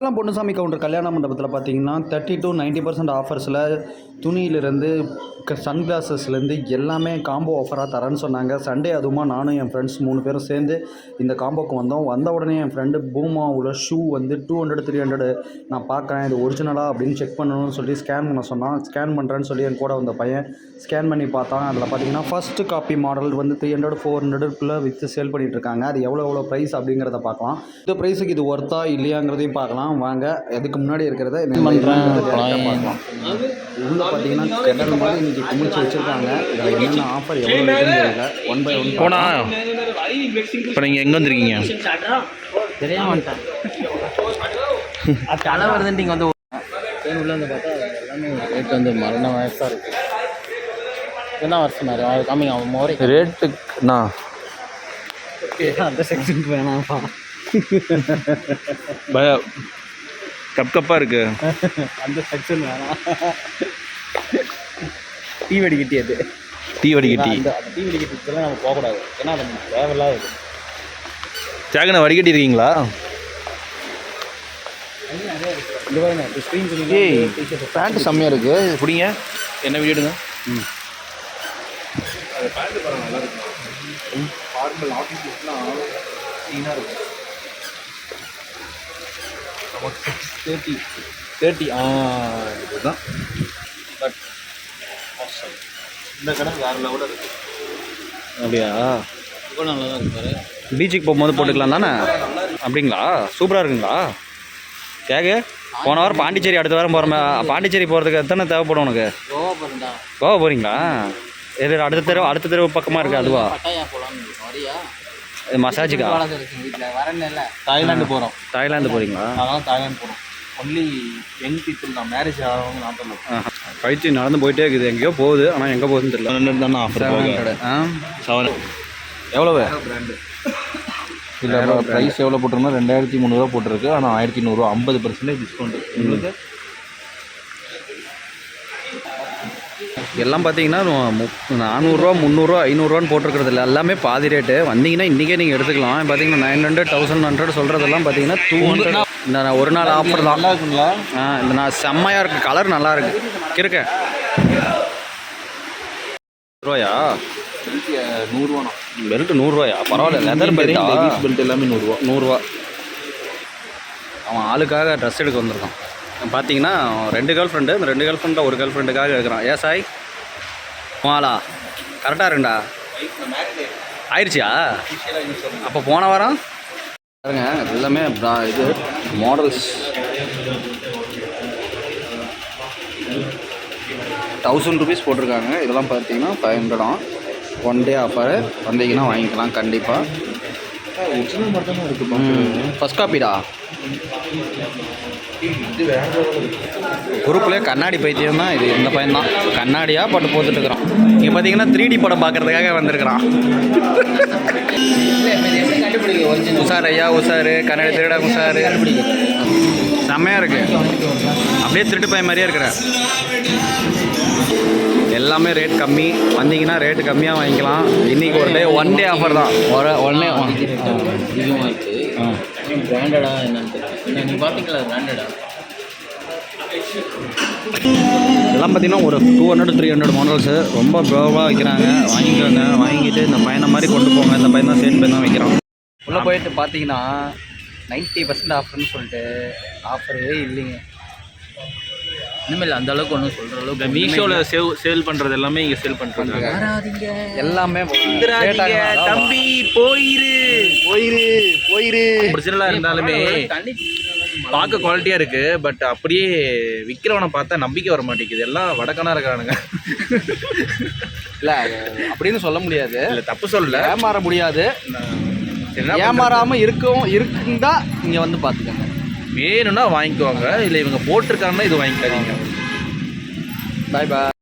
எல்லாம் பொன்னுசாமி கவுண்டர் கல்யாண மண்டபத்தில் பார்த்தீங்கன்னா தேர்ட்டி டு நைன்ட்டி பர்சன்ட் ஆஃபர்ஸில் துணியிலேருந்து சன் கிளாஸஸ்லேருந்து எல்லாமே காம்போ ஆஃபராக தரேன்னு சொன்னாங்க. சண்டே அதுவுமா நானும் என் ஃப்ரெண்ட்ஸ் மூணு பேரும் சேர்ந்து இந்த காம்போக்கு வந்தோம். வந்த உடனே என் ஃப்ரெண்டு பூமாவில் ஷூ வந்து டூ ஹண்ட்ரட் த்ரீ ஹண்ட்ரட் நான் பார்க்குறேன் இது ஒரிஜினலாக அப்படின்னு செக் பண்ணணும்னு சொல்லி ஸ்கேன் பண்ண சொன்னான். ஸ்கேன் பண்ணுறேன்னு சொல்லி என் கூட வந்த பையன் ஸ்கேன் பண்ணி பார்த்தான். அதில் பார்த்தீங்கன்னா ஃபஸ்ட்டு காப்பி மாடல் வந்து த்ரீ ஹண்ட்ரட் ஃபோர் ஹண்ட்ரட்குள்ளே விற்று சேல் பண்ணிகிட்டு இருக்காங்க. அது எவ்வளோ எவ்வளோ ப்ரைஸ் அப்படிங்கிறத பார்க்கலாம். இந்த ப்ரைஸுக்கு இது ஒர்த்தா இல்லையாங்கிறதையும் பார்க்கலாம். வாங்க. அதுக்கு முன்னாடி இருக்கிறத பார்க்கலாம். உள்ள பார்த்தீங்கன்னா கிணறு மாதிரி குமிச்சு வச்சிருக்காங்க. இதில் என்னென்ன ஆஃபர் எவ்வளோ இருக்குன்னு தெரியல. ஒன் பை ஒன் போனா இப்போ நீங்கள் எங்கே வந்திருக்கீங்க? தெரியாம வந்துட்டேன். தலை வருதுன்ட்டு இங்கே வந்து உள்ள வந்து பார்த்தா எல்லாமே ரேட் வந்து மரண வயசாக இருக்கு. என்ன வருஷம் மாதிரி அது காமிங்க அவன் மோரை ரேட்டுக்குண்ணா அந்த செக்ஷனுக்கு வேணாம்ப்பா. பய கப் கப்பாக இருக்கு. அந்த செக்ஷன் வேணாம். டீ வெடிக்கட்டி அது. டீ வடிகட்டி டீ வெடிக்கட்டிக்கெல்லாம் நம்ம போகக்கூடாது. ஏன்னா அது தேவையில்லாத சேகனை வடிகட்டி இருக்கீங்களா? இது ஏய் பேண்ட் செம்மையாக இருக்கு. பிடிங்க. என்ன வீடியோ எடுங்க. தேர்ட்டி தேர்ட்டி ஆ இதுதான். பட் இந்த கடை வேறு லெவலில் இருக்கு. அப்படியா? ரொம்ப நல்லா தான் பீச்சுக்கு போகும்போது போட்டுக்கலாம் தானே? அப்படிங்களா? சூப்பராக இருக்குங்களா? கேக்கு போன வாரம் பாண்டிச்சேரி அடுத்த வாரம் போகிற பாண்டிச்சேரி போகிறதுக்கு எத்தனை தேவைப்படும் உனக்கு? கோவா போகிறேன்டா கோவா போகிறீங்களா எது அடுத்த தெருவு அடுத்த தெருவு பக்கமாக இருக்குது அதுவா? மசாஜுக்கா வீட்டில் வரேன்னு இல்லை. தாய்லாந்து போகிறோம் தாய்லாந்து போகிறீங்களா அதான் தாய்லாந்து போகிறோம் ஒன்லி யங் பீப்புள் தான். மேரேஜ் ஆகிறவங்க நான் பண்ணலாம் கழிச்சு நடந்து போயிட்டே இருக்குது. எங்கேயோ போகுது. ஆனால் எங்கே போகுதுன்னு தெரியல. தானே ஆஃபர் ஆ? செவன் எவ்வளவு? இல்லை ப்ரைஸ் எவ்வளோ போட்டிருந்தோம்? ரெண்டாயிரத்தி முந்நூறுரூவா போட்டிருக்கு. ஆனால் ஆயிரத்தி நூறுரூவா ஐம்பது பர்சன்டேஜ் டிஸ்கவுண்ட் உங்களுக்கு எல்லாம் பார்த்தீங்கன்னா மு- நானூறுரூவா முந்நூறுரூவா ஐநூறுரூவான்னு போட்டிருக்கிறது இல்லை. எல்லாமே பாதி ரேட்டு வந்தீங்கன்னா இன்றைக்கே நீங்கள் எடுத்துக்கலாம். பார்த்தீங்கன்னா நைன் ஹண்ட்ரட் தௌசண்ட் ஹண்ட்ரட் சொல்கிறதெல்லாம் பார்த்தீங்கன்னா டூ ஹண்ட்ரட் இந்த நான் ஒரு நாள் ஆஃபர் தான். நல்லா இருக்குங்களா? ஆ இந்த நான் செம்மையாக இருக்குது கலர் நல்லா இருக்கு. இருக்க ரூபாயா நூறுரூவாண்ணா பெல்ட் நூறுரூவாயா பரவாயில்ல. லெதர் பெல்ட்டா பெல்ட் எல்லாமே நூறுரூவா நூறுரூவா அவன் ஆளுக்காக ட்ரெஸ் எடுக்க வந்திருக்கான். பார்த்தீங்கன்னா ரெண்டு கேர்ள் ஃப்ரெண்டு இந்த ரெண்டு கேர்ள் ஃப்ரெண்டில் ஒரு கேர்ள் ஃப்ரெண்டுக்காக எடுக்கிறான் ஏ சாய்? மாலா கரெக்டாக இருக்குண்டா ஆயிடுச்சியா? அப்போ போன வாரம்? பாருங்க எல்லாமே இது மாடல்ஸ் தௌசண்ட் ருபீஸ் போட்டிருக்காங்க. இதெல்லாம் பார்த்தீங்கன்னா ஃபைவ் ஹண்ட்ரடாம் ஒன் டே ஆஃபர் வந்தீங்கன்னா வாங்கிக்கலாம் கண்டிப்பாக ஒரிஜினல் மட்டும் தான் இருக்குது ஃபஸ்ட் காப்பிடா குரூப்லேயே கண்ணாடி பைத்தியம் தான் இது இந்த பையன் தான். கண்ணாடியாக பட்டு போட்டுட்டு இருக்கிறான். இங்கே பார்த்தீங்கன்னா த்ரீ டி படம் பார்க்கறதுக்காக வந்திருக்கிறான். உஷார் ஐயா உஷார் கண்ணாடி திருடா உஷாரு. செம்மையாக இருக்குது அப்படியே திருட்டு பையன் மாதிரியே இருக்கிறேன் எல்லாமே ரேட் கம்மி. வந்தீங்கன்னா ரேட்டு கம்மியாக வாங்கிக்கலாம். இன்னைக்கு ஒரு டே ஒன் டே ஆஃபர் தான். ஒரு ஒன் டே அதிகமாக இருக்குது பிராண்டடா என்னன்னு பார்த்தீங்களா பிராண்டடா பார்த்தீங்கன்னா ஒரு two hundred three hundred models ரொம்ப ப்ரோவாக வைக்கிறாங்க. வாங்கிக்கோங்க. வாங்கிட்டு இந்த பையனை மாதிரி கொண்டு போங்க. இந்த பையன் தான் பையன் தான் வைக்கிறான். உள்ளே போயிட்டு பார்த்தீங்கன்னா நைன்ட்டி பர்சன்ட் ஆஃபர்னு சொல்லிட்டு ஆஃபரே இல்லைங்க. இனிமேல் அந்த அளவுக்கு ஒன்றும் சொல்கிற அளவுக்கு மீஷோவில் சேவ் சேல் பண்ணுறது எல்லாமே இங்கே சேல் பண்ணுறாங்க வராதீங்க. எல்லாமே. தம்பி போயிரு. போயிரு போயிரு. ஒரிஜினலாக இருந்தாலுமே பார்க்க குவாலிட்டியாக இருக்குது பட் அப்படியே விற்கிறவனை பார்த்தா நம்பிக்கை வர மாட்டேங்குது. எல்லாம் வடக்கனா இருக்கிறானுங்க இல்லை அப்படின்னு சொல்ல முடியாது. இல்லை தப்பு சொல்லல. ஏமாற முடியாது. ஏமாறாமல் இருக்கும் இருக்குந்தா இங்கே வந்து பார்த்துக்கோங்க வேணும்னா வாங்கிக்குவாங்க இல்லை இவங்க போட்டிருக்காங்கன்னா இது வாங்கிக்காதீங்க. பாய் பாய்